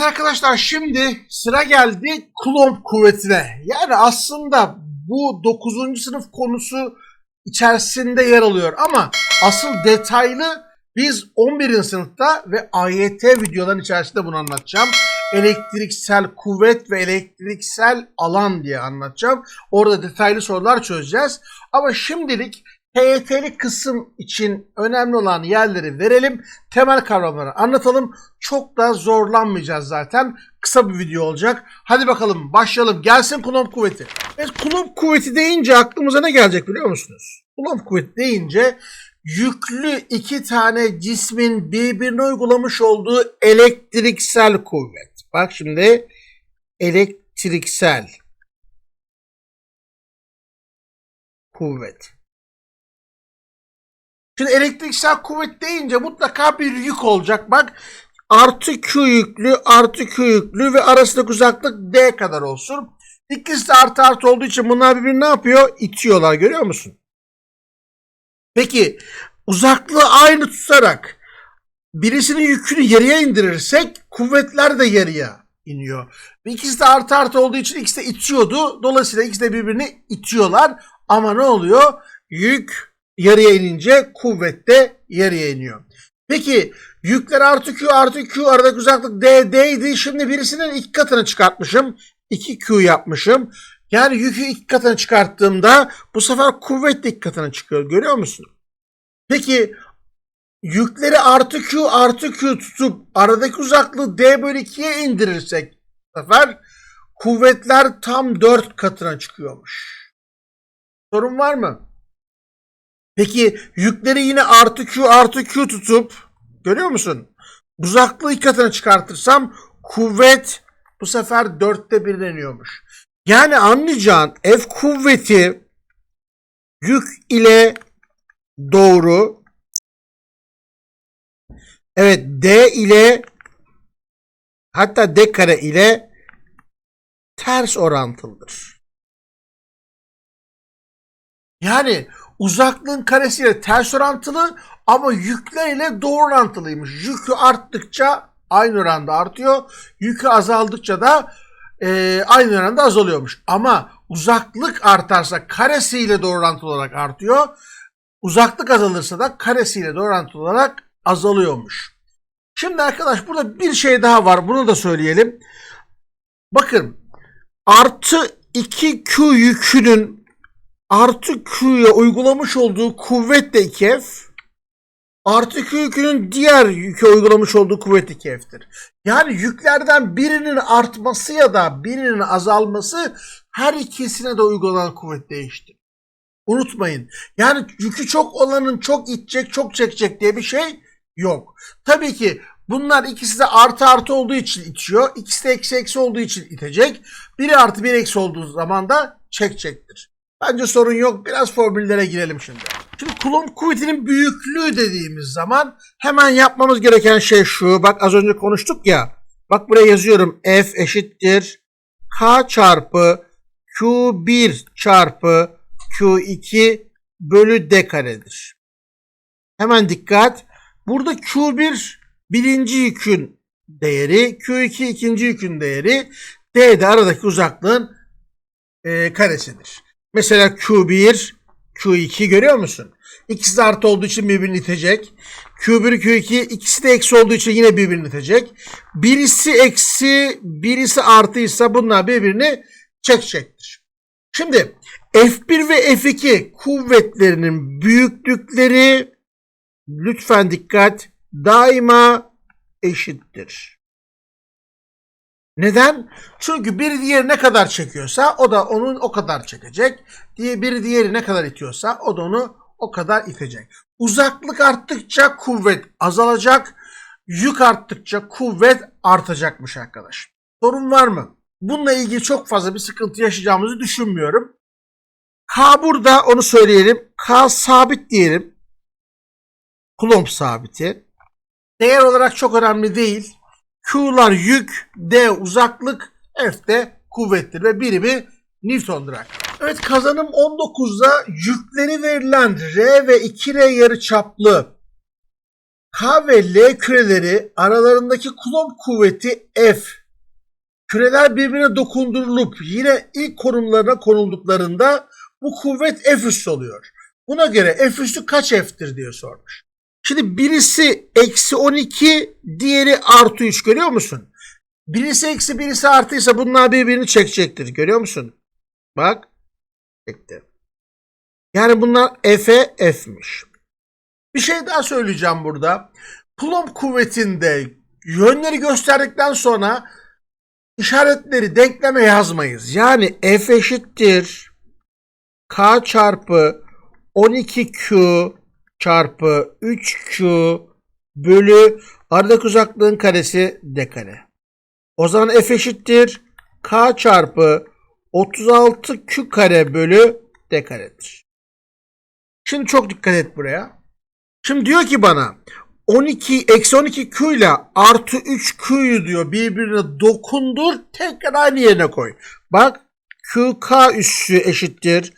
Evet arkadaşlar şimdi sıra geldi Coulomb kuvvetine. Yani aslında bu 9. sınıf konusu içerisinde yer alıyor ama asıl detaylı biz 11. sınıfta ve AYT videoların içerisinde bunu anlatacağım. Elektriksel kuvvet ve elektriksel alan diye anlatacağım. Orada detaylı sorular çözeceğiz. Ama şimdilik TYT'li kısım için önemli olan yerleri verelim. Temel kavramları anlatalım. Çok da zorlanmayacağız zaten. Kısa bir video olacak. Hadi bakalım başlayalım. Gelsin Coulomb kuvveti. Evet Coulomb kuvveti deyince aklımıza ne gelecek biliyor musunuz? Coulomb kuvveti deyince yüklü iki tane cismin birbirine uygulamış olduğu elektriksel kuvvet. Bak şimdi elektriksel kuvvet. Şimdi elektriksel kuvvet deyince mutlaka bir yük olacak. Bak artı Q yüklü, artı Q yüklü ve arasındaki uzaklık D kadar olsun. İkisi de artı artı olduğu için bunlar birbirini ne yapıyor? İtiyorlar görüyor musun? Peki uzaklığı aynı tutarak birisinin yükünü yarıya indirirsek kuvvetler de yarıya iniyor. İkisi de artı artı olduğu için ikisi de itiyordu. Dolayısıyla ikisi de birbirini itiyorlar. Ama ne oluyor? Yük yarıya inince kuvvet de yarıya iniyor. Peki yükler artı Q artı Q aradaki uzaklık D, D'ydi. Şimdi birisinin iki katını çıkartmışım. 2Q yapmışım. Yani yükü iki katını çıkarttığımda bu sefer kuvvet de iki katına çıkıyor. Görüyor musun? Peki yükleri artı Q artı Q tutup aradaki uzaklığı D bölü 2'ye indirirsek bu sefer kuvvetler tam 4 katına çıkıyormuş. Sorun var mı? Peki yükleri yine artı Q artı Q tutup görüyor musun? Uzaklığı iki katına çıkartırsam kuvvet bu sefer dörtte birine iniyormuş. Yani anlayacağın F kuvveti yük ile doğru evet D ile hatta D kare ile ters orantılıdır. Yani uzaklığın karesiyle ters orantılı ama yükler ile doğru orantılıymış. Yükü arttıkça aynı oranda artıyor. Yükü azaldıkça da e, aynı oranda azalıyormuş. Ama uzaklık artarsa karesiyle doğru orantılı olarak artıyor. Uzaklık azalırsa da karesiyle doğru orantılı olarak azalıyormuş. Şimdi arkadaş burada bir şey daha var. Bunu da söyleyelim. Bakın artı 2Q yükünün artı Q'ya uygulamış olduğu kuvvet de 2F artı Q yükünün diğer yüke uygulamış olduğu kuvvet 2F'tir. Yani yüklerden birinin artması ya da birinin azalması her ikisine de uygulanan kuvvet değiştir. Unutmayın. Yani yükü çok olanın çok itecek, çok çekecek diye bir şey yok. Tabii ki bunlar ikisi de artı artı olduğu için itiyor. İkisi de eksi eksi olduğu için itecek. Biri artı bir eksi olduğu zaman da çekecektir. Bence sorun yok. Biraz formüllere girelim şimdi. Şimdi Coulomb kuvvetinin büyüklüğü dediğimiz zaman hemen yapmamız gereken şey şu. Bak az önce konuştuk ya. Bak buraya yazıyorum. F eşittir K çarpı Q1 çarpı Q2 bölü D karedir. Hemen dikkat. Burada Q1 birinci yükün değeri, Q2 ikinci yükün değeri, D de aradaki uzaklığın e, karesidir. Mesela Q1, Q2 görüyor musun? İkisi de artı olduğu için birbirini itecek. Q1, Q2 ikisi de eksi olduğu için yine birbirini itecek. Birisi eksi, birisi artıysa bunlar birbirini çekecektir. Şimdi F1 ve F2 kuvvetlerinin büyüklükleri lütfen dikkat daima eşittir. Neden? Çünkü biri diğeri ne kadar çekiyorsa o da onun o kadar çekecek. Diye biri diğeri ne kadar itiyorsa o da onu o kadar itecek. Uzaklık arttıkça kuvvet azalacak. Yük arttıkça kuvvet artacakmış arkadaş. Sorun var mı? Bununla ilgili çok fazla bir sıkıntı yaşayacağımızı düşünmüyorum. K burada onu söyleyelim. K sabit diyelim. Coulomb sabiti. Değer olarak çok önemli değil. Q'lar yük, D uzaklık, F de kuvvettir ve birimi Newton'dur. Evet kazanım 19'da yükleri verilen R ve 2R yarıçaplı K ve L küreleri aralarındaki kulomb kuvveti F. Küreler birbirine dokundurulup yine ilk konumlarına konulduklarında bu kuvvet F üssü oluyor. Buna göre F üssü kaç F'tir diye sormuş. Şimdi birisi eksi 12, diğeri artı 3 görüyor musun? Birisi eksi birisi artıysa bunlar birbirini çekecektir. Görüyor musun? Bak. Çekti. Yani bunlar F'e F'miş. Bir şey daha söyleyeceğim burada. Coulomb kuvvetinde yönleri gösterdikten sonra işaretleri denkleme yazmayız. Yani F eşittir K çarpı 12Q çarpı 3Q bölü aradaki uzaklığın karesi d kare. O zaman F eşittir K çarpı 36Q kare bölü d karedir. Şimdi çok dikkat et buraya. Şimdi diyor ki bana 12 eksi 12 Q ile artı 3 Q'yu diyor birbirine dokundur tekrar aynı yerine koy. Bak QK üssü eşittir.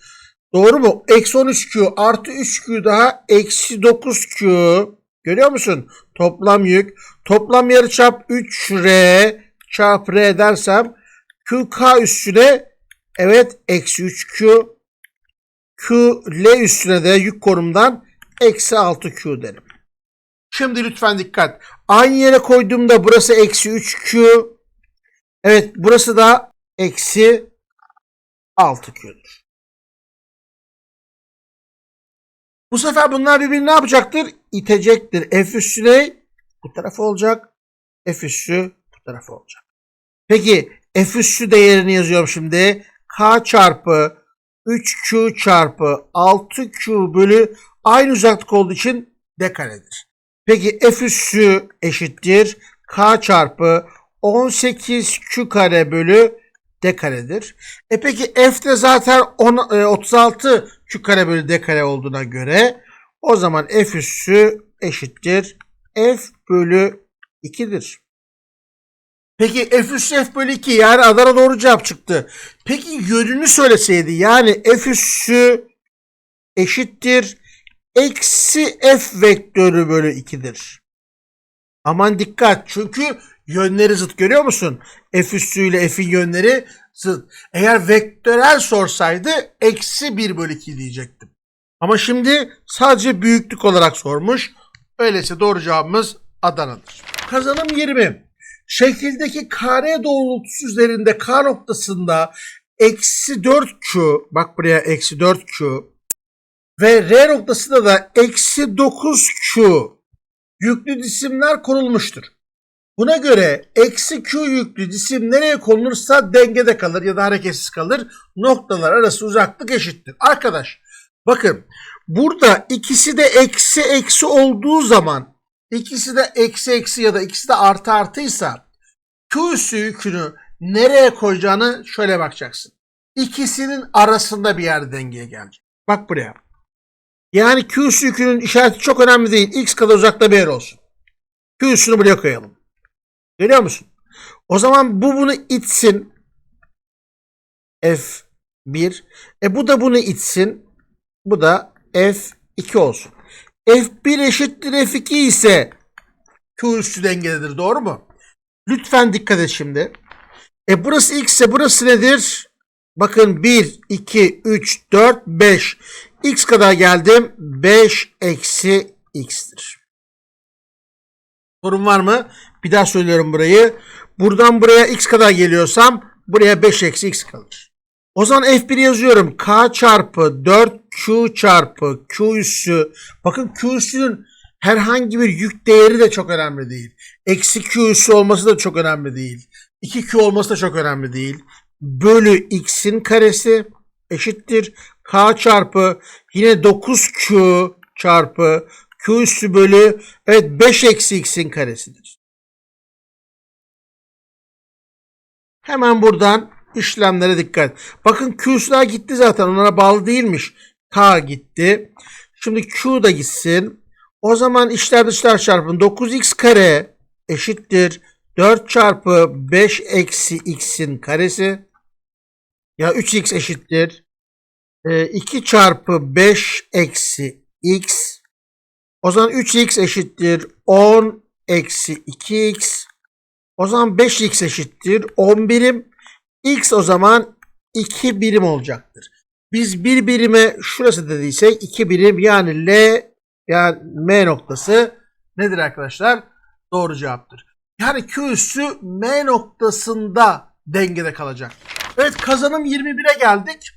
Doğru mu? Eksi 13Q artı 3Q daha eksi 9Q. Görüyor musun? Toplam yük. Toplam yarıçap 3R çarpı R dersem QK üstüne evet eksi 3Q Q L üstüne de yük konumdan eksi 6Q derim. Şimdi lütfen dikkat. Aynı yere koyduğumda burası eksi 3Q. Evet burası da eksi 6Q'dur. Bu sefer bunlar birbirini ne yapacaktır? İtecektir. F üssü Bu tarafı olacak. F üssü bu tarafı olacak. Peki F üssü değerini yazıyorum şimdi. K çarpı 3Q çarpı 6Q bölü aynı uzaklık olduğu için d karedir. Peki F üssü eşittir. K çarpı 18Q kare bölü d karedir. E peki F de zaten 10, e, 36 Q kare bölü d kare olduğuna göre o zaman F üssü eşittir. F bölü 2'dir. Peki F üssü F bölü 2 yani Adana doğru cevap çıktı. Peki yönünü söyleseydi yani F üssü eşittir eksi F vektörü bölü 2'dir. Aman dikkat çünkü yönleri zıt görüyor musun? F üssü ile F'in yönleri zıt. Eğer vektörel sorsaydı eksi 1 bölü 2 diyecektim. Ama şimdi sadece büyüklük olarak sormuş. Öyleyse doğru cevabımız Adana'dır. Kazanım 20. Şekildeki kare doğrultusu üzerinde K noktasında eksi 4Q bak buraya eksi 4Q ve R noktasında da eksi 9Q yüklü cisimler konulmuştur. Buna göre eksi Q yüklü cisim nereye konulursa dengede kalır ya da hareketsiz kalır. Noktalar arası uzaklık eşittir. Arkadaş bakın burada ikisi de eksi eksi olduğu zaman ikisi de eksi eksi ya da ikisi de artı artıysa Q üssü yükünü nereye koyacağını şöyle bakacaksın. İkisinin arasında bir yerde dengeye gelecek. Bak buraya. Yani Q üssü yükünün işareti çok önemli değil. X kadar uzakta bir yer olsun. Q üssünü buraya koyalım. Görüyor musun? O zaman bu bunu itsin. F1. E bu da bunu itsin. Bu da F2 olsun. F1 eşittir F2 ise Q üstü dengededir. Doğru mu? Lütfen dikkat et şimdi. E burası x ise burası nedir? Bakın 1, 2, 3, 4, 5. x kadar geldim. 5 eksi x'tir. Sorun var mı? Bir daha söylüyorum burayı. Buradan buraya x kadar geliyorsam buraya 5 eksi x kalır. O zaman F1 yazıyorum. K çarpı 4Q çarpı Q üssü. Bakın Q üssünün herhangi bir yük değeri de çok önemli değil. Eksi Q üssü olması da çok önemli değil. 2Q olması da çok önemli değil. Bölü X'in karesi eşittir. K çarpı yine 9Q çarpı Q üssü bölü evet 5 eksi X'in karesidir. Hemen buradan işlemlere dikkat. Bakın Q'sular gitti zaten. Onlara bağlı değilmiş. K gitti. Şimdi Q da gitsin. O zaman içler dışlar çarpın 9x kare eşittir 4 çarpı 5 eksi x'in karesi. Ya 3x eşittir 2 e, çarpı 5 eksi x. O zaman 3x eşittir 10 eksi 2x. O zaman 5x eşittir 10 birim. X o zaman 2 birim olacaktır. Biz bir birime şurası dediysek 2 birim yani L yani M noktası nedir arkadaşlar? Doğru cevaptır. Yani Q üssü M noktasında dengede kalacak. Evet kazanım 21'e geldik.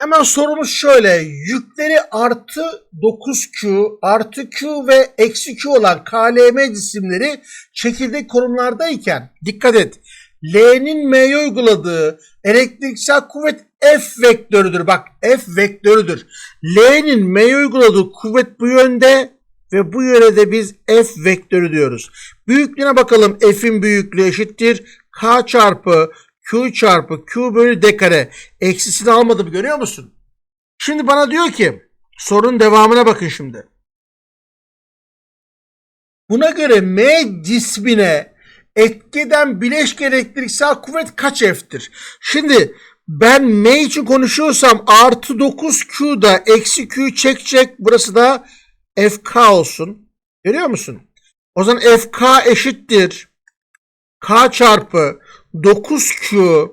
Hemen sorumuz şöyle. Yükleri artı 9Q, artı Q ve eksi Q olan KLM cisimleri çekirdek konumlardayken dikkat et. L'nin M'ye uyguladığı elektriksel kuvvet F vektörüdür. Bak F vektörüdür. L'nin M'ye uyguladığı kuvvet bu yönde ve bu yöne de biz F vektörü diyoruz. Büyüklüğüne bakalım. F'in büyüklüğü eşittir. K çarpı Q çarpı Q bölü D kare. Eksisini almadım görüyor musun? Şimdi bana diyor ki sorunun devamına bakın şimdi. Buna göre M cismine etkeden bileşke elektriksel kuvvet kaç F'tir? Şimdi ben M için konuşuyorsam artı 9Q'da eksi Q çekecek. Burası da FK olsun. Görüyor musun? O zaman FK eşittir. K çarpı 9Q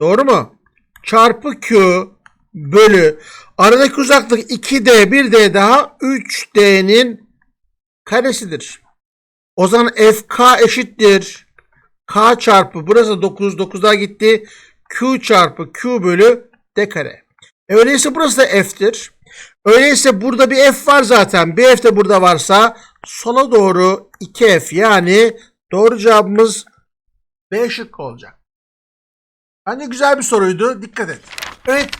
doğru mu? Çarpı Q bölü aradaki uzaklık 2D 1D daha 3D'nin karesidir. O zaman FK eşittir. K çarpı burası 9 9 daha gitti. Q çarpı Q bölü D kare. E öyleyse burası da F'tir. Öyleyse burada bir F var zaten. Bir F de burada varsa sola doğru 2F yani doğru cevabımız B şıkkı olacak. Bence güzel bir soruydu. Dikkat et. Evet.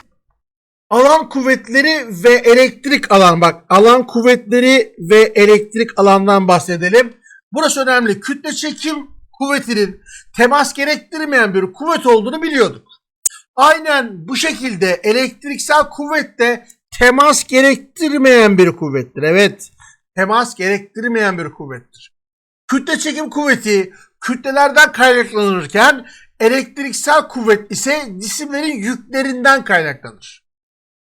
Alan kuvvetleri ve elektrik alan bak. Alan kuvvetleri ve elektrik alandan bahsedelim. Burası önemli. Kütle çekim kuvvetinin temas gerektirmeyen bir kuvvet olduğunu biliyorduk. Aynen bu şekilde elektriksel kuvvet de temas gerektirmeyen bir kuvvettir. Evet. Temas gerektirmeyen bir kuvvettir. Kütle çekim kuvveti kütlelerden kaynaklanırken elektriksel kuvvet ise cisimlerin yüklerinden kaynaklanır.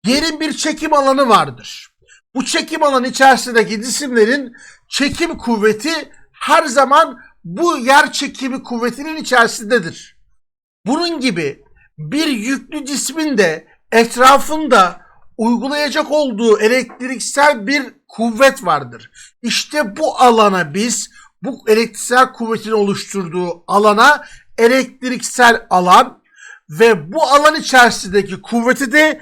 Yerin bir çekim alanı vardır. Bu çekim alanı içerisindeki cisimlerin çekim kuvveti her zaman bu yer çekimi kuvvetinin içerisindedir. Bunun gibi bir yüklü cismin de etrafında uygulayacak olduğu elektriksel bir kuvvet vardır. İşte bu alana biz bu elektriksel kuvvetin oluşturduğu alana elektriksel alan ve bu alan içerisindeki kuvveti de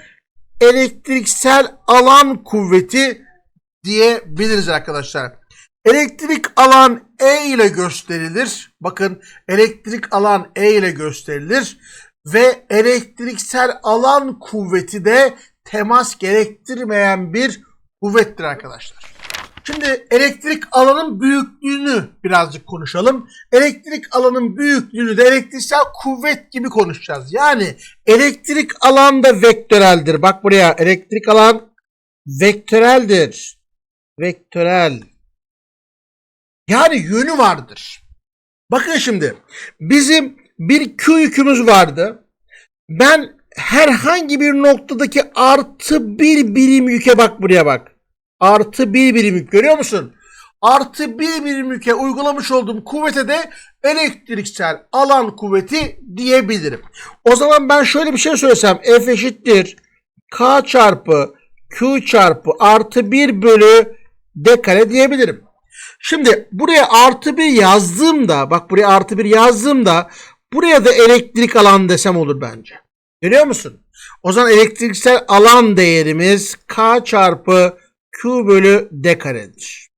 elektriksel alan kuvveti diyebiliriz arkadaşlar. Elektrik alan E ile gösterilir. Bakın elektrik alan E ile gösterilir ve elektriksel alan kuvveti de temas gerektirmeyen bir kuvvettir arkadaşlar. Şimdi elektrik alanın büyüklüğünü birazcık konuşalım. Elektrik alanın büyüklüğünü de elektriksel kuvvet gibi konuşacağız. Yani elektrik alan da vektöreldir. Bak buraya elektrik alan vektöreldir. Vektörel. Yani yönü vardır. Bakın şimdi bizim bir Q yükümüz vardı. Ben herhangi bir noktadaki artı bir birim yüke bak buraya bak. Artı bir birim yük görüyor musun? Artı bir birim yüke uygulamış olduğum kuvvete de elektriksel alan kuvveti diyebilirim. O zaman ben şöyle bir şey söylesem F eşittir K çarpı Q çarpı artı 1 bölü D kare diyebilirim. Şimdi buraya artı 1 yazdığımda bak buraya artı 1 yazdığımda buraya da elektrik alan desem olur bence. Görüyor musun? O zaman elektriksel alan değerimiz K çarpı Q bölü D karedir.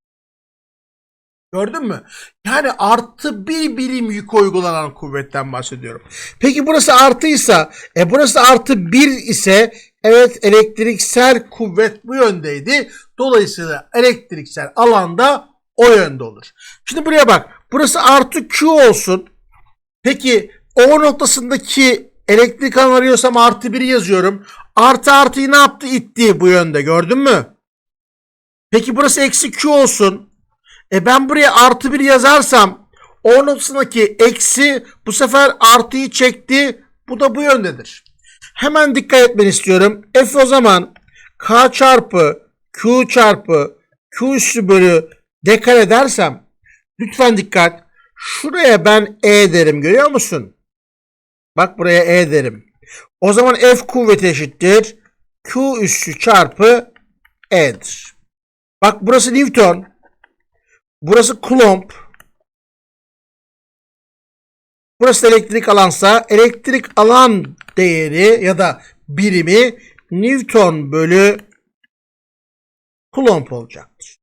Gördün mü? Yani artı bir birim yük uygulanan kuvvetten bahsediyorum. Peki burası artıysa, e burası artı bir ise evet elektriksel kuvvet bu yöndeydi. Dolayısıyla elektriksel alanda o yönde olur. Şimdi buraya bak. Burası artı Q olsun. Peki O noktasındaki elektrik alan arıyorsam artı 1'i yazıyorum. Artı artıyı ne yaptı? İtti bu yönde. Gördün mü? Peki burası eksi Q olsun. E ben buraya artı 1 yazarsam O noktasındaki eksi bu sefer artıyı çekti. Bu da bu yöndedir. Hemen dikkat etmeni istiyorum. F o zaman K çarpı Q çarpı Q üssü bölü D kare dersem Lütfen dikkat. Şuraya ben E derim görüyor musun? Bak buraya E derim. O zaman F kuvveti eşittir. Q üssü çarpı E'dir. Bak burası Newton. Burası Coulomb. Burası elektrik alansa elektrik alan değeri ya da birimi Newton bölü Coulomb olacaktır.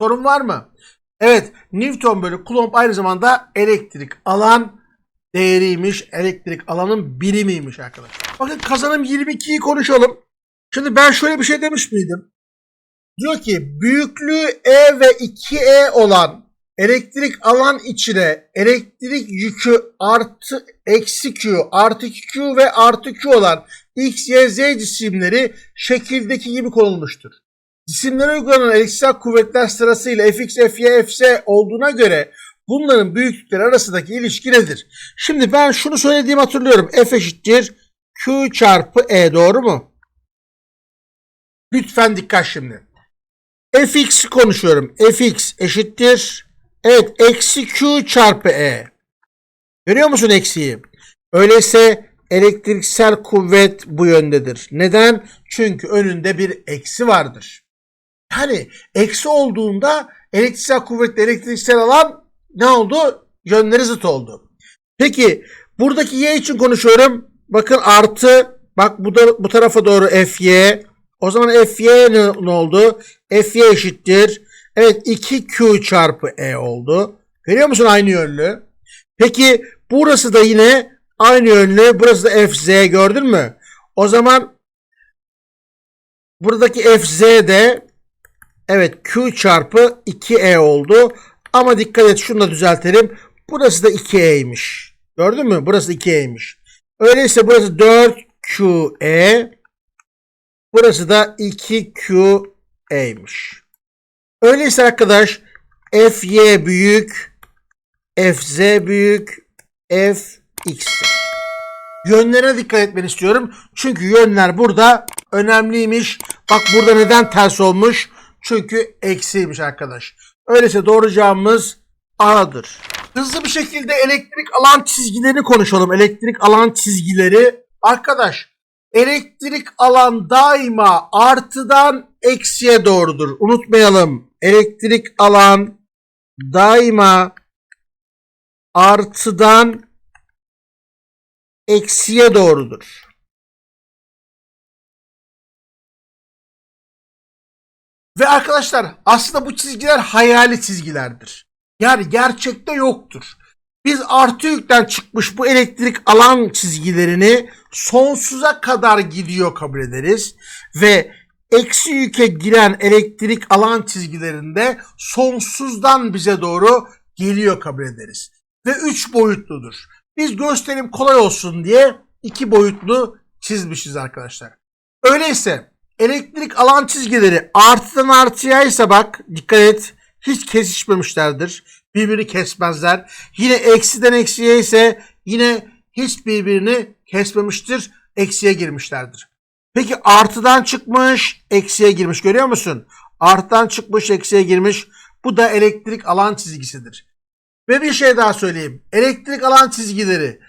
Sorun var mı? Evet, Newton bölü Coulomb aynı zamanda elektrik alan değeriymiş. Elektrik alanın birimiymiş arkadaşlar. Bakın kazanım 22'yi konuşalım. Şimdi ben şöyle bir şey demiş miydim? Diyor ki büyüklüğü E ve 2E olan elektrik alan içine elektrik yükü artı eksi Q artı Q ve artı Q olan X, Y, Z cisimleri şekildeki gibi konulmuştur. Cisimlere uygulanan elektriksel kuvvetler sırasıyla Fx, Fy, Fz olduğuna göre bunların büyüklükleri arasındaki ilişki nedir? Şimdi ben şunu söylediğimi hatırlıyorum. F eşittir Q çarpı E doğru mu? Lütfen dikkat şimdi. Fx konuşuyorum. Fx eşittir. Evet eksi Q çarpı E. Görüyor musun eksiği? Öyleyse elektriksel kuvvet bu yöndedir. Neden? Çünkü önünde bir eksi vardır. Yani eksi olduğunda elektriksel kuvvetle elektriksel alan ne oldu? Yönleri zıt oldu. Peki buradaki y için konuşuyorum. Bakın artı bak bu da bu tarafa doğru fy. O zaman fy ne, ne oldu? fy eşittir. Evet 2q çarpı e oldu. Görüyor musun aynı yönlü? Peki burası da yine aynı yönlü. Burası da fz gördün mü? O zaman buradaki fz de evet q çarpı 2e oldu. Ama dikkat et şunu da düzeltelim. Burası da 2e'ymiş. Gördün mü? Burası 2e'ymiş. Öyleyse burası 4qe. Burası da 2qe'ymiş. Öyleyse arkadaş fy büyük, fz büyük, fx'tir. Yönlerine dikkat etmeni istiyorum. Çünkü yönler burada önemliymiş. Bak burada neden ters olmuş? Çünkü eksiymiş arkadaş. Öyleyse doğru cevabımız A'dır. Hızlı bir şekilde elektrik alan çizgilerini konuşalım. Elektrik alan çizgileri. Arkadaş elektrik alan daima artıdan eksiye doğrudur. Unutmayalım. Elektrik alan daima artıdan eksiye doğrudur. Ve arkadaşlar aslında bu çizgiler hayali çizgilerdir. Yani gerçekte yoktur. Biz artı yükten çıkmış bu elektrik alan çizgilerini sonsuza kadar gidiyor kabul ederiz. Ve eksi yüke giren elektrik alan çizgilerinde sonsuzdan bize doğru geliyor kabul ederiz. Ve üç boyutludur. Biz gösterim kolay olsun diye iki boyutlu çizmişiz arkadaşlar. Öyleyse elektrik alan çizgileri artıdan artıya ise bak dikkat et hiç kesişmemişlerdir. Birbirini kesmezler. Yine eksiden eksiye ise yine hiç birbirini kesmemiştir. Eksiye girmişlerdir. Peki artıdan çıkmış, eksiye girmiş görüyor musun? Artıdan çıkmış, eksiye girmiş. Bu da elektrik alan çizgisidir. Ve bir şey daha söyleyeyim. Elektrik alan çizgileri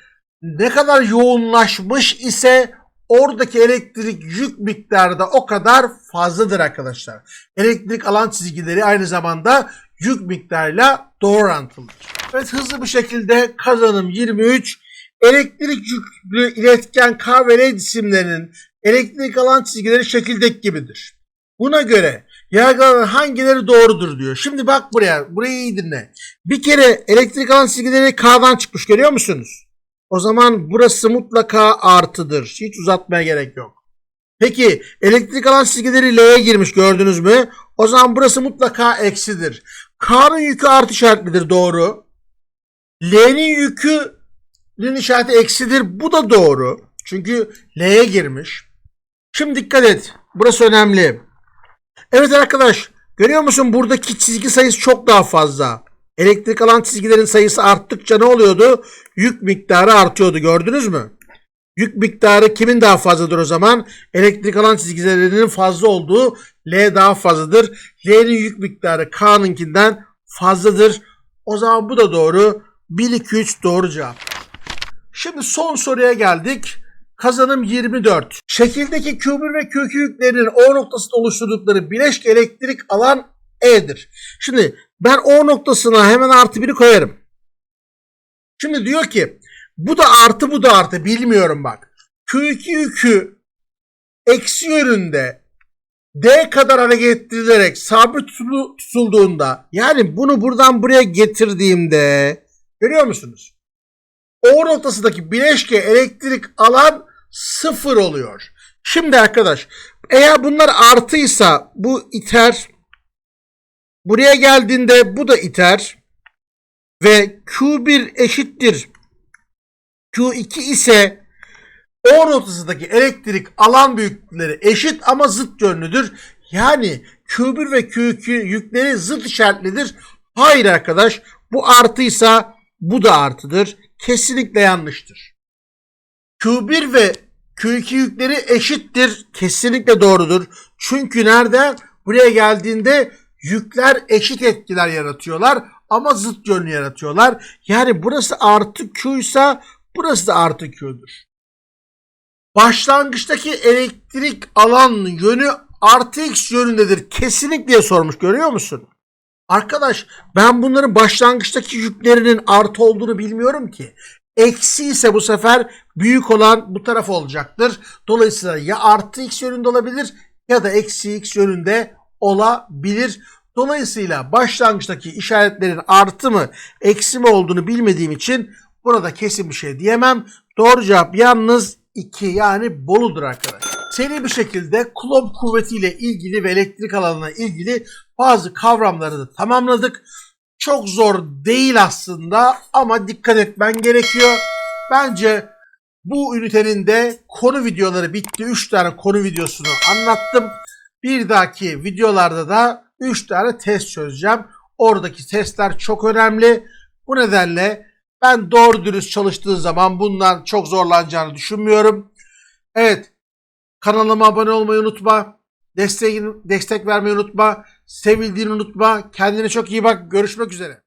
ne kadar yoğunlaşmış ise oradaki elektrik yük miktarı da o kadar fazladır arkadaşlar. Elektrik alan çizgileri aynı zamanda yük miktarıyla doğru orantılıdır. Evet hızlı bir şekilde kazanım 23 elektrik yüklü iletken K ve L cisimlerinin elektrik alan çizgileri şekildeki gibidir. Buna göre yargılanan hangileri doğrudur diyor. Şimdi bak buraya. Burayı iyi dinle. Bir kere elektrik alan çizgileri K'dan çıkmış görüyor musunuz? O zaman burası mutlaka artıdır. Hiç uzatmaya gerek yok. Peki elektrik alan çizgileri L'ye girmiş gördünüz mü? O zaman burası mutlaka eksidir. K'nın yükü artı işaretlidir doğru. L'nin yükünün işareti eksidir. Bu da doğru. Çünkü L'ye girmiş. Şimdi dikkat et. Burası önemli. Evet arkadaş görüyor musun buradaki çizgi sayısı çok daha fazla. Elektrik alan çizgilerin sayısı arttıkça ne oluyordu? Yük miktarı artıyordu gördünüz mü? Yük miktarı kimin daha fazladır o zaman? Elektrik alan çizgilerinin fazla olduğu L daha fazladır. L'nin yük miktarı K'nınkinden fazladır. O zaman bu da doğru. 1, 2, 3 doğru cevap. Şimdi son soruya geldik. Kazanım 24. Şekildeki Q1 ve Q2 yüklerinin O noktasında oluşturdukları bileşke elektrik alan E'dir. Şimdi ben O noktasına hemen artı 1'i koyarım. Şimdi diyor ki bu da artı bu da artı bilmiyorum bak. Q2 yükü eksi yönünde D kadar hareket ettirilerek sabit tutulduğunda yani bunu buradan buraya getirdiğimde görüyor musunuz? O noktasındaki bileşke elektrik alan sıfır oluyor. Şimdi arkadaş eğer bunlar artıysa bu iter. Buraya geldiğinde bu da iter. Ve Q1 eşittir. Q2 ise O noktasındaki elektrik alan büyüklükleri eşit ama zıt yönlüdür. Yani Q1 ve Q2 yükleri zıt işaretlidir. Hayır arkadaş bu artıysa bu da artıdır. Kesinlikle yanlıştır. Q1 ve Q2 yükleri eşittir. Kesinlikle doğrudur. Çünkü nerede? Buraya geldiğinde yükler eşit etkiler yaratıyorlar ama zıt yönlü yaratıyorlar. Yani burası artı Q ise burası da artı Q'dur. Başlangıçtaki elektrik alan yönü artı X yönündedir. Kesinlikle sormuş görüyor musun? Arkadaş ben bunların başlangıçtaki yüklerinin artı olduğunu bilmiyorum ki. Eksi ise bu sefer büyük olan bu taraf olacaktır. Dolayısıyla ya artı x yönünde olabilir ya da eksi x yönünde olabilir. Dolayısıyla başlangıçtaki işaretlerin artı mı eksi mi olduğunu bilmediğim için burada kesin bir şey diyemem. Doğru cevap yalnız 2 yani Bolu'dur arkadaşlar. Seri bir şekilde Coulomb kuvvetiyle ilgili ve elektrik alanına ilgili bazı kavramları da tamamladık. Çok zor değil aslında ama dikkat etmen gerekiyor. Bence bu ünitenin de konu videoları bitti. 3 tane konu videosunu anlattım. Bir dahaki videolarda da 3 tane test çözeceğim. Oradaki testler çok önemli. Bu nedenle ben doğru dürüst çalıştığın zaman bundan çok zorlanacağını düşünmüyorum. Evet. Kanalıma abone olmayı unutma. Destek, destek vermeyi unutma. Sevildiğini unutma. Kendine çok iyi bak. Görüşmek üzere.